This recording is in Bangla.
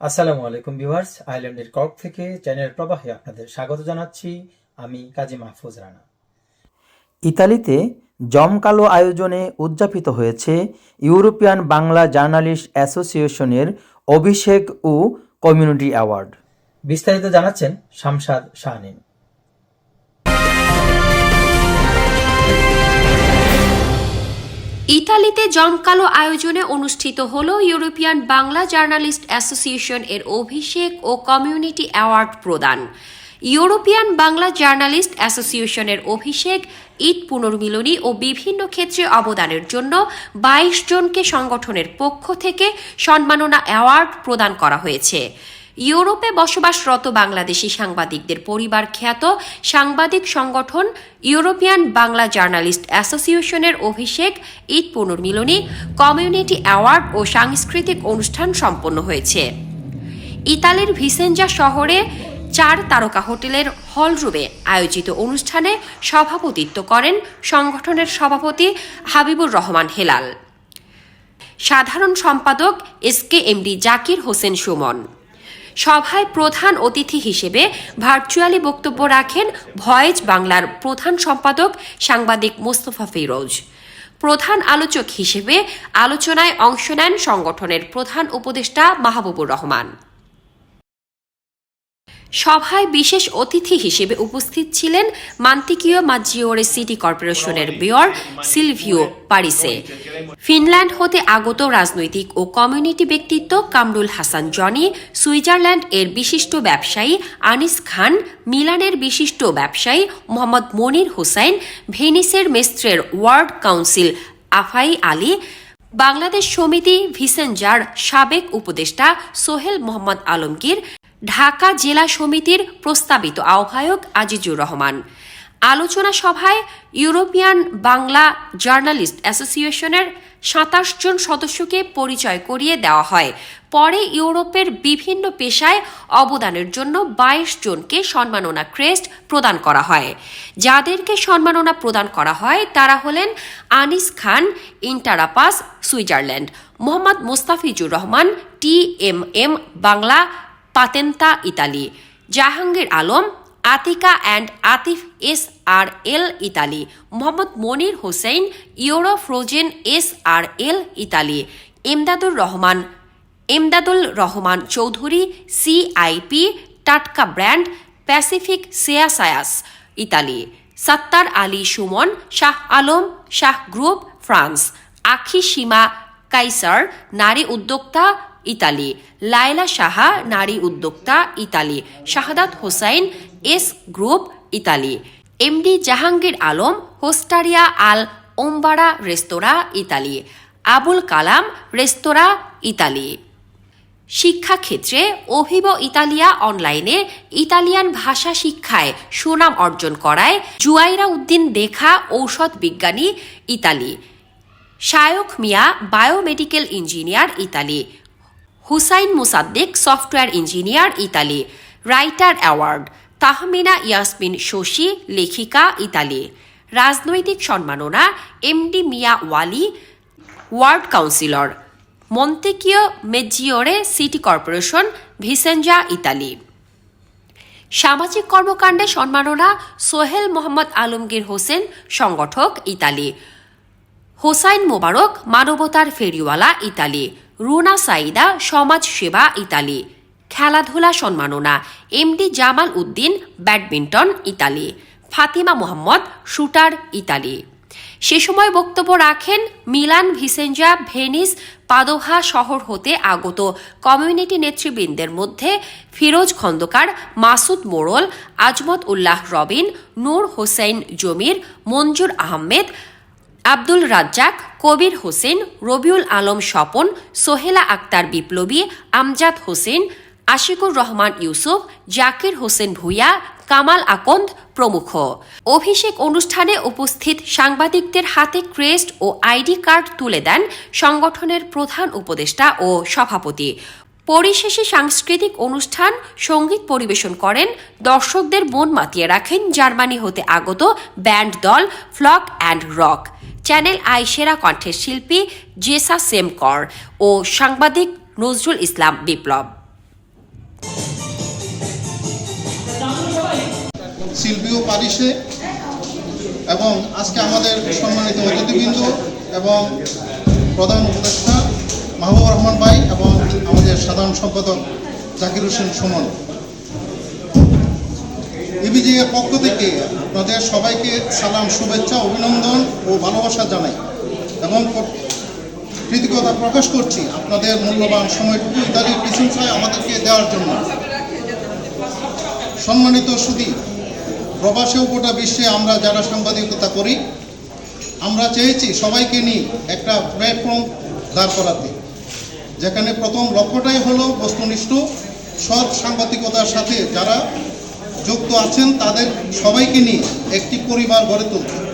আসসালামু আলাইকুম ভিউয়ার্স আইল্যান্ডের কর্ক থেকে চ্যানেল প্রবাহে আপনাদের স্বাগত জানাচ্ছি। আমি কাজী মাহফুজ রানা। ইতালিতে জমকালো আয়োজনে উদযাপিত হয়েছে ইউরোপিয়ান বাংলা জার্নালিস্ট অ্যাসোসিয়েশনের অভিষেক ও কমিউনিটি অ্যাওয়ার্ড। বিস্তারিত জানাচ্ছেন শামসাদ শাহনিন ইতালিতে জমকালো আয়োজনে অনুষ্ঠিত হল ইউরোপিয়ান বাংলা জার্নালিস্ট অ্যাসোসিয়েশন এর অভিষেক ও কমিউনিটি অ্যাওয়ার্ড প্রদান। ইউরোপিয়ান বাংলা জার্নালিস্ট অ্যাসোসিয়েশনের অভিষেক, ঈদ পুনর্মিলনী ও বিভিন্ন ক্ষেত্রে অবদানের জন্য বাইশ জনকে সংগঠনের পক্ষ থেকে সম্মাননা অ্যাওয়ার্ড প্রদান করা হয়েছে। ইউরোপে বসবাসরত বাংলাদেশি সাংবাদিকদের পরিবার খ্যাত সাংবাদিক সংগঠন ইউরোপিয়ান বাংলা জার্নালিস্ট অ্যাসোসিয়েশনের অভিষেক ঈদ পুনর্মিলনী, কমিউনিটি অ্যাওয়ার্ড ও সাংস্কৃতিক অনুষ্ঠান সম্পন্ন হয়েছে। ইতালির ভিসেঞ্জা শহরে চার তারকা হোটেলের হলরুমে আয়োজিত অনুষ্ঠানে সভাপতিত্ব করেন সংগঠনের সভাপতি হাবিবুর রহমান হেলাল। সাধারণ সম্পাদক S K MD Zakir Hossain Sumon. সভায় প্রধান অতিথি হিসেবে ভার্চুয়ালি বক্তব্য রাখেন ভয়েজ বাংলার প্রধান সম্পাদক সাংবাদিক মোস্তফা ফিরোজ। প্রধান আলোচক হিসেবে আলোচনায় অংশ নেন সংগঠনের প্রধান উপদেষ্টা মাহবুবুর রহমান। সভায় বিশেষ অতিথি হিসেবে উপস্থিত ছিলেন মান্তিকীয় মাজিওরে সিটি কর্পোরেশনের মেয়র সিলভিও পারিসে। ফিনল্যান্ড হতে আগত রাজনৈতিক ও কমিউনিটি ব্যক্তিত্ব কামরুল হাসান জনি, সুইজারল্যান্ড এর বিশিষ্ট ব্যবসায়ী আনিস খান, মিলানের বিশিষ্ট ব্যবসায়ী মোহাম্মদ মনির হোসাইন, ভেনিসের মেস্ত্রের ওয়ার্ড কাউন্সিল আফাই আলী, বাংলাদেশ সমিতি ভিসেঞ্জার সাবেক উপদেষ্টা সোহেল মোহাম্মদ আলমগীর ঢাকা জেলা সমিতির প্রস্তাবিত আহ্বায়ক আজিজুর রহমান। আলোচনা সভায় ইউরোপিয়ান বাংলা জার্নালিস্ট অ্যাসোসিয়েশনের সাতাশ জন সদস্যকে পরিচয় করিয়ে দেওয়া হয়। পরে ইউরোপের বিভিন্ন পেশায় অবদানের জন্য বাইশ জনকে সম্মাননা ক্রেস্ট প্রদান করা হয়। যাদেরকে সম্মাননা প্রদান করা হয় তারা হলেন Anis Khan ইন্টারাপাস Switzerland. Mohammad Mostafizur Rahman, T M M, Bangla পাতেন্তা Italy Jahangir Alam Atika and Atif S R L Italy Mohammad Monir Hossain Euro Frozen S R L Italy Emdadur Rahman Emdadul Rahman Chowdhury CIP Tatka brand Pacific সেয়াসায়াস Italy Sattar Ali Sumon Shah Alam Shah group France Akhi Seema Kaiser নারী উদ্যোক্তা ইতালি। লায়লা সাহা, নারী উদ্যোক্তা, Italy. Shahadat Hossain, S group, Italy. MD Jahangir Alam, Hostaria al Ombra রেস্তোরাঁ, ইতালি। আবুল কালাম, রেস্তোরাঁ, ইতালি। শিক্ষাক্ষেত্রে অভিব ইতালিয়া অনলাইনে ইতালিয়ান ভাষা শিক্ষায় সুনাম অর্জন করায় জুয়াইরা উদ্দিন দেখা ঔষধ বিজ্ঞানী, Italy. Shayak Mia biomedical engineer, Italy. Hussain Musaddik, software engineer Italy, writer award, Tahmina Yasmin Shashi, লেখিকা ইতালি, রাজনৈতিক সম্মাননা MD Mia Wali, ward councillor, Montecchio Maggiore city corporation Vicenza Italy. সামাজিক কর্মকাণ্ডে সম্মাননা, সোহেল মোহাম্মদ আলমগীর হোসেন, সংগঠক ইতালি, হোসাইন মোবারক, মানবতার ফেরিওয়ালা ইতালি রুনা সাইদা, সমাজ সেবা, ইতালি। খেলাধুলা সম্মাননা। MD Jamal Uddin, badminton, Italy. Fatima Mohammad, shooter, Italy. সে সময় বক্তব্য রাখেন মিলান ভিসেঞ্জা, ভেনিস, পাদোহা শহর হতে আগত কমিউনিটি নেতৃবৃন্দের মধ্যে ফিরোজ খন্দকার, মাসুদ মোড়ল, আজমত উল্লাহ রবিন, নূর হোসেন জমির, মঞ্জুর আহমেদ আব্দুল রাজ্জাক, কবির হোসেন, রবিউল আলম স্বপন, সোহেলা আক্তার বিপ্লবী, আমজাদ হোসেন, আশিকুর রহমান ইউসুফ, জাকির হোসেন ভুইয়া, কামাল আকন্দ প্রমুখ। অভিষেক অনুষ্ঠানে উপস্থিত সাংবাদিকদের হাতে ক্রেস্ট ও আইডি কার্ড তুলে দেন সংগঠনের প্রধান উপদেষ্টা ও সভাপতি। পরিশেষে সাংস্কৃতিক অনুষ্ঠান, সংগীত পরিবেশন করেন, দর্শকদের মন মাতিয়ে রাখেন জার্মানি হতে আগত ব্যান্ড দল Flock and Rock. Channel I সেরা কণ্ঠের শিল্পী জেসা সেমকর ও সাংবাদিক নজরুল ইসলাম বিপ্লব। শিল্পীও পারিসে এবং আজকে আমাদের সম্মানিত অতিথিবৃন্দ এবং প্রধান উপদেষ্টা মাহবুব রহমান ভাই এবং আমাদের সাধারণ সম্পাদক জাকির হোসেন সুমন। ইবিজি এর পক্ষ থেকে আপনাদের সবাইকে সালাম, শুভেচ্ছা, অভিনন্দন ও ভালোবাসা জানাই এবং কৃতজ্ঞতা প্রকাশ করছি আপনাদের মূল্যবান সময়টুকু ইত্যাদির প্রশংসায় আমাদেরকে দেওয়ার জন্য। সম্মানিত সুদী প্রবাসে গোটা বিশ্বে আমরা যারা সাংবাদিকতা করি, আমরা চেয়েছি সবাইকে নিয়ে একটা প্ল্যাটফর্ম দাঁড় করাতে। যেখানে প্রথম লক্ষ্যটাই হলো বস্তুনিষ্ঠ, সৎ সাংবাদিকতার সাথে যারা যুক্ত আছেন, তাদের সবাইকে নিয়ে একটি পরিবার গড়ে তুলতে।